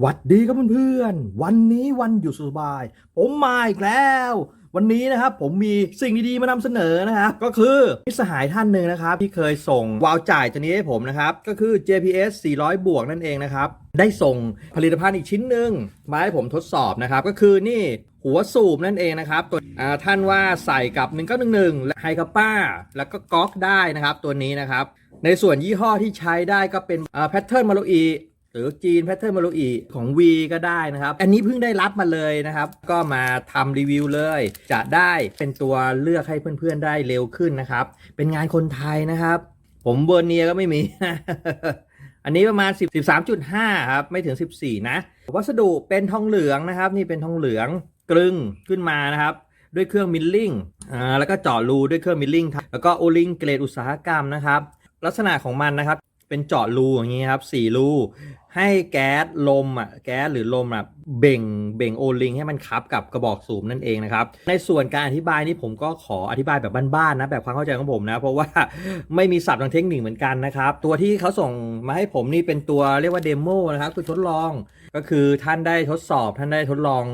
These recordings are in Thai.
หวัดดีครับเพื่อนๆ วันนี้วันหยุดสบาย ผมมาอีกแล้ว วันนี้นะครับผมมีสิ่งดีๆมานำเสนอนะครับก็คือมิสหายท่านหนึ่งนะครับที่เคยส่งวาล์วจ่ายตัวนี้ให้ผมนะครับก็คือ JPS 400 บวกนั่นเองนะครับได้ส่งผลิตภัณฑ์อีกชิ้นหนึ่งมาให้ผมทดสอบนะครับก็คือนี่หัวสูบนั่นเองนะครับตัวท่านว่าใส่กับ 1911และไฮคาป้า แล้วก็ก๊อกได้นะครับตัวนี้นะครับในส่วนยี่ห้อที่ใช้ได้ก็เป็นแพทเทิร์นมาโลอี หรือจีนแพทเทิร์นมาโลอีของ V ก็ได้นะครับ อันนี้เพิ่งได้รับมาเลยนะครับ ก็มาทำรีวิวเลย จะได้เป็นตัวเลือกให้เพื่อนๆได้เร็วขึ้นนะครับ เป็นงานคนไทยนะครับ ผมเบอร์เนียก็ไม่มี อันนี้ประมาณ 10 13.5 ครับ ไม่ถึง 14 นะ วัสดุเป็นทองเหลืองนะครับ นี่เป็นทองเหลืองกลึงขึ้นมานะครับด้วยเครื่องมิลลิ่งอ่าแล้วก็เจาะรูด้วยเครื่องมิลลิ่งครับแล้วก็โอลิงเกรดอุตสาหกรรมนะครับ ลักษณะของมันนะครับ เป็นเจาะรูอย่างนี้ครับสี่รู ให้แก๊สลมอะแก๊สหรือลมอะเบ่งเบ่งโอลิงให้มันคับกับกระบอกสูบนั่นเองนะครับในส่วนการอธิบายนี่ผมก็ขออธิบายแบบบ้านๆนะแบบความเข้าใจของผมนะเพราะว่าไม่มีศัพท์ทางเทคนิคเหมือนกันนะครับตัวที่เขาส่งมาให้ผมนี่เป็นตัวเรียกว่าเดโมนะครับคือทดลองก็คือท่านได้ทดสอบท่านได้ทดลอง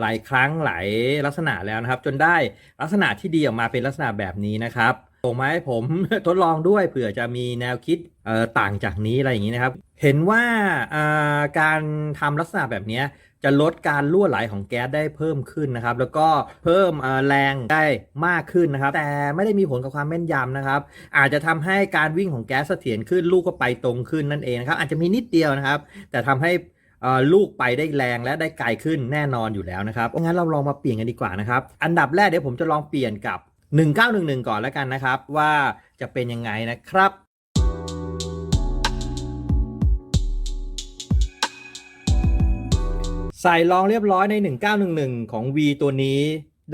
หลายครั้งหลายลักษณะแล้วนะครับ จนได้ลักษณะที่ดีออกมาเป็นลักษณะแบบนี้นะครับ ส่งมาให้ผมทดลองด้วยเผื่อจะมีแนวคิดต่างจากนี้อะไรอย่างนี้นะครับ เห็นว่าการทำลักษณะแบบนี้จะลดการรั่วไหลของแก๊สได้เพิ่มขึ้นนะครับ แล้วก็เพิ่มแรงได้มากขึ้นนะครับ แต่ไม่ได้มีผลกับความแม่นยำนะครับ อาจจะทำให้การวิ่งของแก๊สเสถียรขึ้นลูกก็ไปตรงขึ้นนั่นเองนะครับ อาจจะมีนิดเดียวนะครับ แต่ทำให้ลูกไปได้แรงและได้ไกลขึ้นแน่นอนอยู่แล้วนะครับงั้นเราลองมาเปลี่ยนกันดีกว่านะครับ อันดับแรกเดี๋ยวผมจะลองเปลี่ยนกับ 1911 ก่อนแล้วกันนะครับ ว่าจะเป็นยังไงนะครับใส่ลองเรียบร้อยใน 1911 ของ V ตัวนี้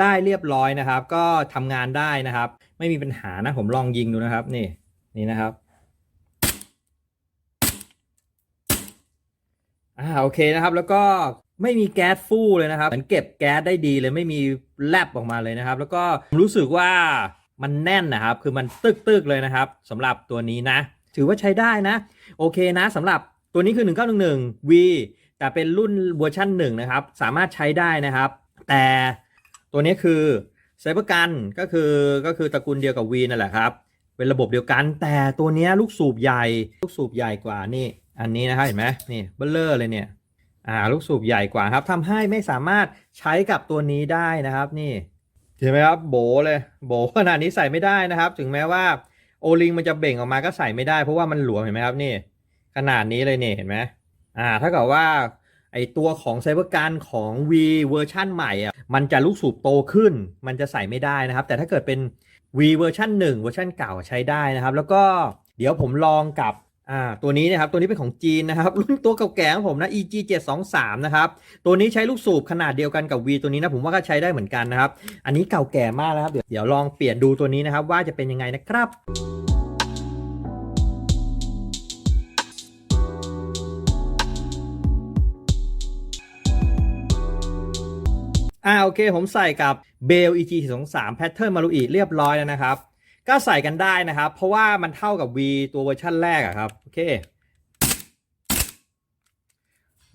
ได้เรียบร้อยนะครับ ก็ทำงานได้นะครับ ไม่มีปัญหานะผมลองยิงดูนะครับ นี่นี่นะครับอ่าโอเคนะครับ แล้วก็ ไม่มีแก๊สฟู่เลยนะครับเหมือนเก็บแก๊สได้ดีเลยไม่มีแลบออกมาเลยนะครับ แล้วก็รู้สึกว่ามันแน่นนะครับ คือมันตึกๆเลยนะครับสำหรับตัวนี้นะ ถือว่าใช้ได้นะ โอเคนะสำหรับตัวนี้คือ 1911 V แต่เป็นรุ่นเวอร์ชัน1นะครับ สามารถใช้ได้นะครับ แต่ตัวนี้คือไซเบอร์กันก็คือก็คือตระกูลเดียวกับ V นั่นแหละครับ เป็นระบบเดียวกัน แต่ตัวเนี้ยลูกสูบใหญ่ ลูกสูบใหญ่กว่านี่ อันนี้นะครับเห็นไหมนี่เบลเลอร์เลยเนี่ย อ่าลูกสูบใหญ่กว่าครับทำให้ไม่สามารถใช้กับตัวนี้ได้นะครับนี่เห็นไหมครับโบเลยโบขนาดนี้ใส่ไม่ได้นะครับ ถึงแม้ว่าโอลิงมันจะเบ่งออกมาก็ใส่ไม่ได้เพราะว่ามันหลวมเห็นไหมครับนี่ ขนาดนี้เลยเนี่ยเห็นไหมอ่าถ้าเกิดว่าไอตัวของไซเบอร์การของ V เวอร์ชันใหม่อะมันจะลูกสูบโตขึ้น มันจะใส่ไม่ได้นะครับ แต่ถ้าเกิดเป็น V เวอร์ชัน1เวอร์ชันเก่าใช้ได้นะครับ แล้วก็เดี๋ยวผมลองกับ อ่าตัวนี้นะครับตัวนี้เป็นของจีนนะครับรุ่นตัวเก่าแก่ของผมนะ EG 723นะครับตัวนี้ใช้ลูกสูบขนาดเดียวกันกับ V ตัวนี้นะผมว่าก็ใช้ได้เหมือนกันนะครับ อันนี้เก่าแก่มากนะครับ เดี๋ยวลองเปลี่ยนดูตัวนี้นะครับ ว่าจะเป็นยังไงนะครับอ่าโอเค ผมใส่กับเบล EG 423 Pattern มารุอีเรียบร้อยแล้วนะครับ ก็ใส่กันได้นะครับ เพราะว่ามันเท่ากับ V ตัวเวอร์ชันแรกอะครับ โอเค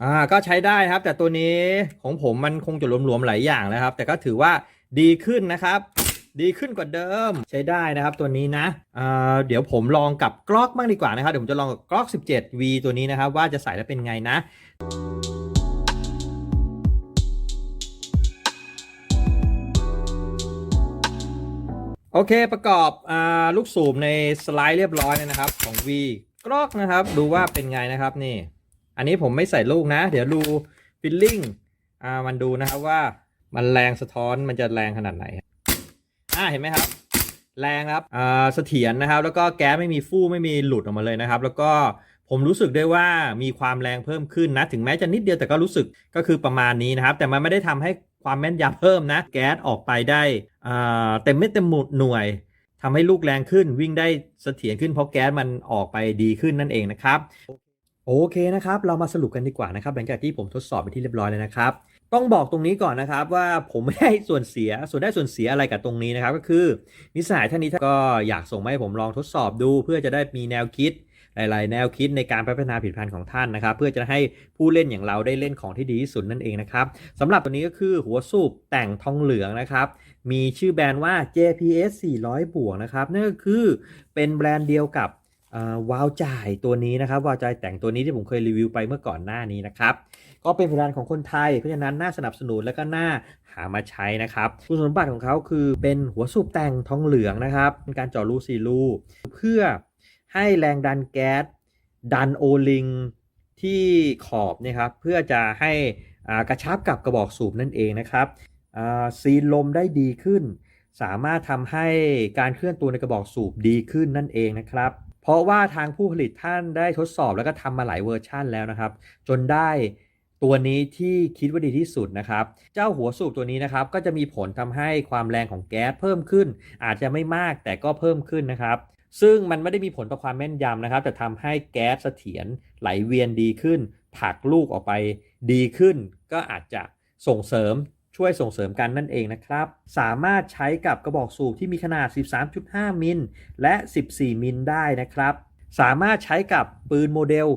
อ่า ก็ใช้ได้ครับ แต่ตัวนี้ของผมมันคงจะรวมๆหลายอย่างนะครับ แต่ก็ถือว่าดีขึ้นนะครับ ดีขึ้นกว่าเดิม ใช้ได้นะครับตัวนี้นะอ่าเดี๋ยวผมลองกับกล็อกบ้างดีกว่านะครับ เดี๋ยวผมจะลองกับกล็อก 17V ตัวนี้นะครับ ว่าจะใส่แล้วเป็นไงนะ โอเคประกอบอลูกสูบในสไลด์เรียบร้อยเลยนะครับของ V กรอกนะครับ ดูว่าเป็นไงนะครับนี่ อันนี้ผมไม่ใส่ลูกนะ เดี๋ยวดูฟิลลิ่งมันดูนะครับว่ามันแรงสะท้อนมันจะแรงขนาดไหนอ่าเห็นไหมครับ แรงครับอ่าเสถียรนะครับ แล้วก็แก๊สไม่มีฟู่ไม่มีหลุดออกมาเลยนะครับ แล้วก็ผมรู้สึกได้ว่ามีความแรงเพิ่มขึ้นนะ ถึงแม้จะนิดเดียวแต่ก็รู้สึกก็คือประมาณนี้นะครับ แต่มันไม่ได้ทำให้ ความแม่นยำเพิ่มนะ แก๊สออกไปได้อ่าเต็มเม็ดเต็มหน่วยทำให้ลูกแรงขึ้นวิ่งได้เสถียรขึ้นเพราะแก๊สมันออกไปดีขึ้นนั่นเองนะครับโอเคนะครับ เรามาสรุปกันดีกว่านะครับ หลังจากที่ผมทดสอบไปที่เรียบร้อยแล้วนะครับ ต้องบอกตรงนี้ก่อนนะครับว่าผมไม่ได้ส่วนเสียส่วนได้ส่วนเสียอะไรกับตรงนี้นะครับ ก็คือนิสัยท่านนี้ก็อยากส่งมาให้ผมลองทดสอบดู เพื่อจะได้มีแนวคิด หลายๆแนวคิดในการพัฒนาผลิตภัณฑ์ของท่านนะครับ เพื่อจะให้ผู้เล่นอย่างเราได้เล่นของที่ดีที่สุดนั่นเองนะครับสำหรับตัวนี้ก็คือหัวสูบแต่งทองเหลืองนะครับ มีชื่อแบรนด์ว่า JPS 400 บวกนะครับนั่นก็คือเป็นแบรนด์เดียวกับวาล์วจ่ายตัวนี้นะครับวาล์วจ่ายแต่งตัวนี้ที่ผมเคยรีวิวไปเมื่อก่อนหน้านี้นะครับก็เป็นผลิตภัณฑ์ของคนไทยเพราะฉะนั้นน่าสนับสนุนและก็น่าหามาใช้นะครับคุณสมบัติของเขาคือเป็นหัวสูบแต่งทองเหลืองนะครับเป็นการเจาะรูซีรูเพื่อ ให้แรงดันแก๊สดันโอลิงที่ขอบนะครับเพื่อจะให้กระชับกับกระบอกสูบนั่นเองนะครับซีนลมได้ดีขึ้น สามารถทำให้การเคลื่อนตัวในกระบอกสูบดีขึ้นนั่นเองนะครับ เพราะว่าทางผู้ผลิตท่านได้ทดสอบแล้วก็ทำมาหลายเวอร์ชั่นแล้วนะครับ จนได้ตัวนี้ที่คิดว่าดีที่สุดนะครับ เจ้าหัวสูบตัวนี้นะครับ ก็จะมีผลทำให้ความแรงของแก๊สเพิ่มขึ้น อาจจะไม่มากแต่ก็เพิ่มขึ้นนะครับ ซึ่งมันไม่ได้มีผลต่อความแม่นยำนะครับ แต่ทำให้แก๊สเสถียรไหลเวียนดีขึ้นผลักลูกออกไปดีขึ้น ก็อาจจะส่งเสริมช่วยส่งเสริมกันนั่นเองนะครับ สามารถใช้กับกระบอกสูบที่มีขนาด 13.5 มิลและ 14 มิลได้นะครับ สามารถใช้กับปืนโมเดล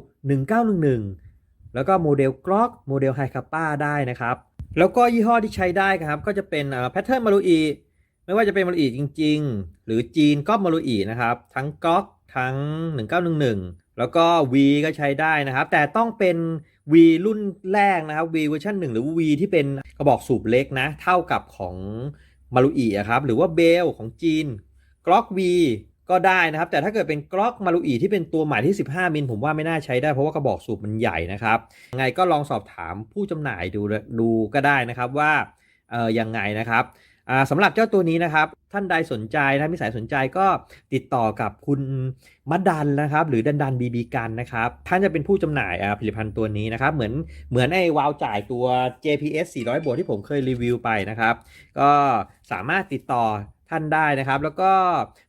1911 แล้วก็โมเดลกล็อกโมเดลไฮคาป้าได้นะครับ แล้วก็ยี่ห้อที่ใช้ได้ครับ ก็จะเป็นแพทเทิร์นมารุอี ไม่ว่าจะเป็นมารุอีจริง ๆ หรือจีนก็มารุอีนะครับ ทั้งกล็อกทั้ง 1911 แล้วก็ V ก็ใช้ได้นะครับ แต่ต้องเป็น V รุ่นแรกนะครับ V เวอร์ชัน1หรือ V ที่เป็นกระบอกสูบเล็กนะ เท่ากับของมารุอีครับ หรือว่าเบลของจีนกล็อก V ก็ได้นะครับ แต่ถ้าเกิดเป็นกล็อกมารุอีที่เป็นตัวใหม่ที่ 15 มิล ผมว่าไม่น่าใช้ได้เพราะว่ากระบอกสูบมันใหญ่นะครับ ยังไงก็ลองสอบถามผู้จำหน่ายดูดูก็ได้นะครับว่าเออยังไงนะครับ สำหรับเจ้าตัวนี้นะครับ ท่านใดสนใจนะมีสายสนใจก็ติดต่อกับคุณมัดดันนะครับ หรือดันดันบีบีกันนะครับ ท่านจะเป็นผู้จำหน่ายผลิตภัณฑ์ตัวนี้นะครับ เหมือนเหมือนไอ้วาล์วจ่ายตัว JPS 400 บวกที่ผมเคยรีวิวไปนะครับ ก็สามารถติดต่อท่านได้นะครับ แล้วก็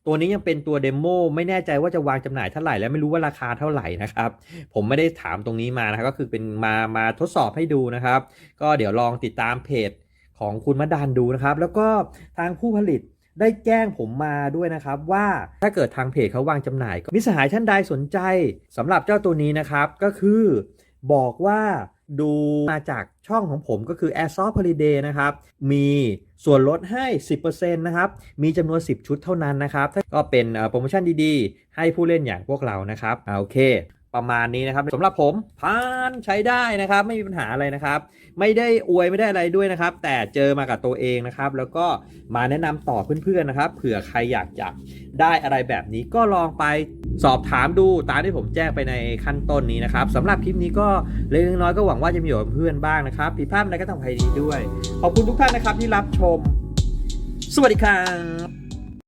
ตัวนี้ยังเป็นตัวเดโมไม่แน่ใจว่าจะวางจำหน่ายเท่าไหร่และไม่รู้ว่าราคาเท่าไหร่นะครับ ผมไม่ได้ถามตรงนี้มานะครับก็คือเป็นมามาทดสอบให้ดูนะครับ ก็เดี๋ยวลองติดตามเพจ ของคุณมดานดูนะครับ แล้วก็ทางผู้ผลิตได้แจ้งผมมาด้วยนะครับ ว่าถ้าเกิดทางเพจเขาวางจำหน่ายมิสหายท่านใดสนใจสำหรับเจ้าตัวนี้นะครับ ก็คือบอกว่าดูมาจากช่องของผมก็คือ Airsoft Holiday นะครับ มีส่วนลดให้ 10%นะครับ มีจำนวน 10 ชุดเท่านั้นนะครับ ก็เป็นโปรโมชั่นดีๆ ให้ผู้เล่นอย่างพวกเรานะครับโอเค ประมาณนี้นะครับสำหรับผมผ่านใช้ได้นะครับ ไม่มีปัญหาอะไรนะครับ ไม่ได้อวยไม่ได้อะไรด้วยนะครับ แต่เจอมากับตัวเองนะครับ แล้วก็มาแนะนำต่อเพื่อนๆนะครับ เผื่อใครอยากจะได้อะไรแบบนี้ก็ลองไปสอบถามดูตามที่ผมแจ้งไปในขั้นต้นนี้นะครับสำหรับคลิปนี้ก็เล็กน้อยก็หวังว่าจะมีประโยชน์เพื่อนบ้างนะครับผิดพลาดอะไรก็ต้องอภัยดีด้วย ขอบคุณทุกท่านนะครับที่รับชม สวัสดีครับ